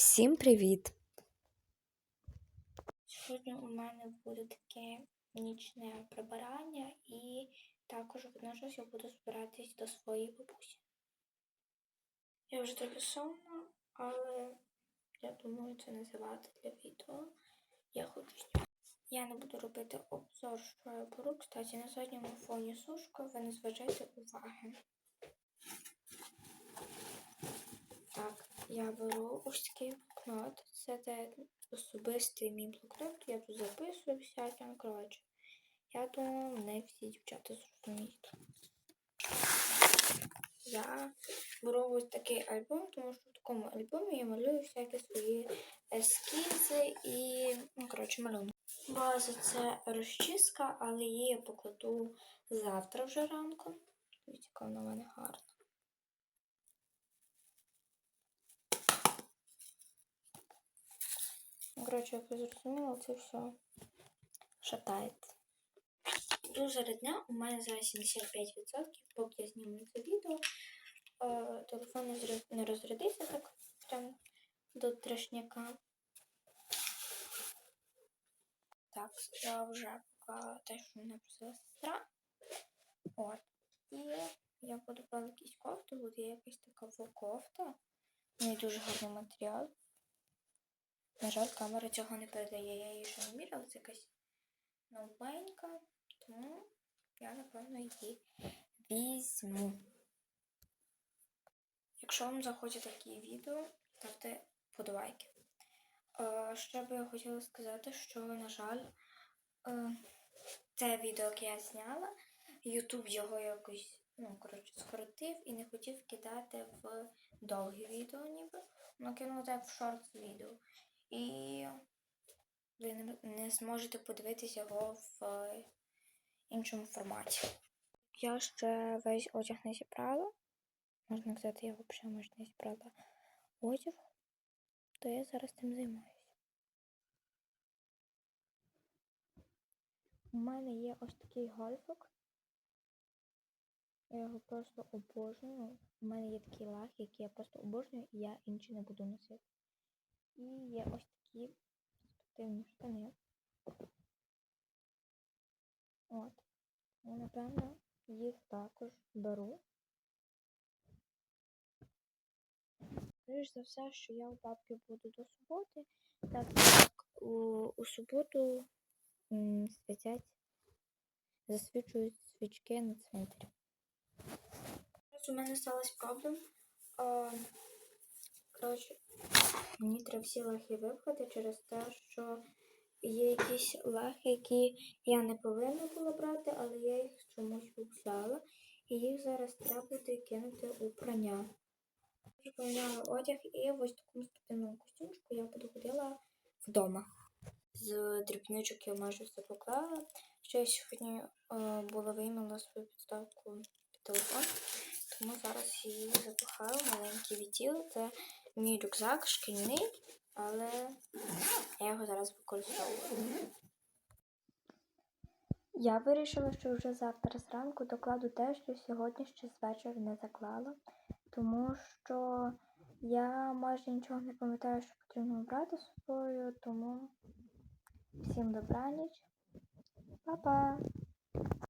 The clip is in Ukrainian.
Всім привіт! Сьогодні у мене буде таке нічне прибирання і також водночас я буду збиратись до своєї бабусі. Я вже трохи сонна, але я думаю, це не завадить для відео. Я хочу. Я не буду робити обзор, що я беру. Кстати, на задньому фоні сушка, ви не зважайте уваги. Так, я беру ось такий блокнот. Це де особистий мій блокнот. Я тут записую всяке, коротше. Я думаю, не всі дівчата зрозуміють. Я беру ось такий альбом, тому що в такому альбомі я малюю всякі свої ескізи і, ну, коротше, малюнки. База це розчіска, але її я покладу завтра вже ранку. Дивіться, яка вона в мене гарна. Ну, Коротше, як ви зрозуміли, це все шатається. Дуже дня у мене зараз 75%, поки я зніму це відео. Е, Телефон не зря- не розрядився так прям до трешняка. Так, я вже те, що мене просила сестра. От. І я брати якісь кофти, буде якась така кофта. У неї дуже гарний матеріал. На жаль, камера цього не передає, я її ще не міряла, це якась новенька, тому я, напевно, її візьму. Якщо вам заходять такі відео, ставте подобайки. Е, ще би я хотіла сказати, що, на жаль, е, те відео, яке я зняла, YouTube його якось, ну, коротше, скоротив і не хотів кидати в довгі відео, ніби. Воно кинуло так в шорт відео. І ви не, зможете подивитися його в іншому форматі. Я ще весь одяг не зібрала. Можна сказати, я взагалі не зібрала одяг, то я зараз цим займаюся. У мене є ось такий гольфик. Я його просто обожнюю. У мене є такий лак, який я просто обожнюю, і я інші не буду носити. І є ось такі спортивні штани. От. Я, напевно, їх також беру. Скоріш за все, що я у бабки буду до суботи, так як у, у суботу м, світять, засвічують свічки на. Зараз у мене сталася проблема. Коротше, Мені треба всі лахи випхати через те, що є якісь лахи, які я не повинна була брати, але я їх чомусь взяла. І їх зараз треба буде кинути у прання. Поміняла одяг і ось такому спортивному костюмчику я буду ходила вдома. З дрібничок я майже все поклала. Ще я сьогодні е, була виймала свою підставку під телефон, тому зараз її запихаю в маленький відділ. Це мій рюкзак шкільний, але я його зараз використовую. Я вирішила, що вже завтра зранку докладу те, що сьогодні ще з вечора не заклала, тому що я майже нічого не пам'ятаю, що потрібно брати з собою, тому всім добраніч. Па-па!